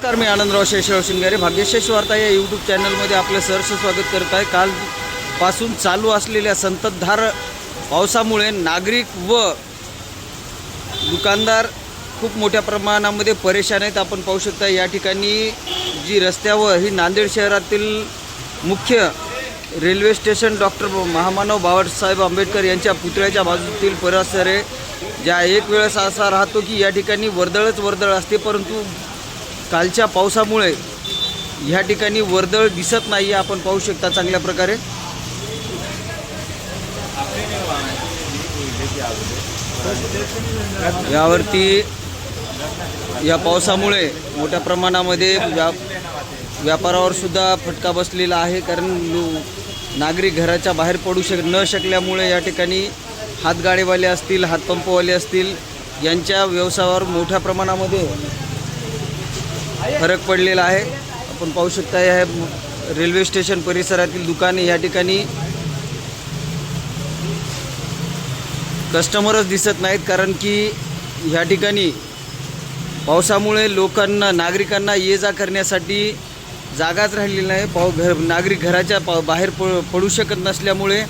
नमस्कार मी आनंदराव शेषराव शिंगारे. भाग्यशेष वार्ता या यूट्यूब चॅनलमध्ये आपलं सहर्ष स्वागत करत आहे. कालपासून चालू असलेल्या संततधार पावसामुळे नागरिक व दुकानदार खूप मोठ्या प्रमाणामध्ये परेशान आहेत. आपण पाहू शकता या ठिकाणी जी रस्त्यावर ही नांदेड शहरातील मुख्य रेल्वे स्टेशन डॉक्टर महामानव बाबासाहेब आंबेडकर यांच्या पुतळ्याच्या बाजूतील परिसर ज्या एक वेळेस असा राहतो की या ठिकाणी वर्दळच वर्दळ असते परंतु कालच्या पावसामुळे ह्या ठिकाणी वर्दळ दिसत नाही आपण पाहू शकता चांगल्या प्रकारे. यावरती या पावसामुळे मोठ्या प्रमाणामध्ये व्या व्यापारावर सुद्धा फटका बसलेला आहे. कारण नागरिक घराच्या बाहेर पडू शक न शकल्यामुळे या ठिकाणी हातगाडेवाले असतील हातपंपवाले असतील यांच्या व्यवसायावर मोठ्या प्रमाणामध्ये फरक पडलेला आहे. आपण पाहू शकता या रेल्वे स्टेशन परिसरातील दुकाने या ठिकाणी कस्टमरच दिसत नाहीत कारण की ह्या ठिकाणी पावसामुळे लोकांना नागरिकांना ये जा करण्यासाठी जागाच राहिलेली नाही. पाव घर नागरिक घराच्या पा बाहेर प पडू शकत नसल्यामुळे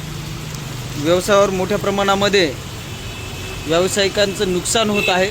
व्यवसायावर मोठ्या प्रमाणामध्ये व्यावसायिकांचं नुकसान होत आहे.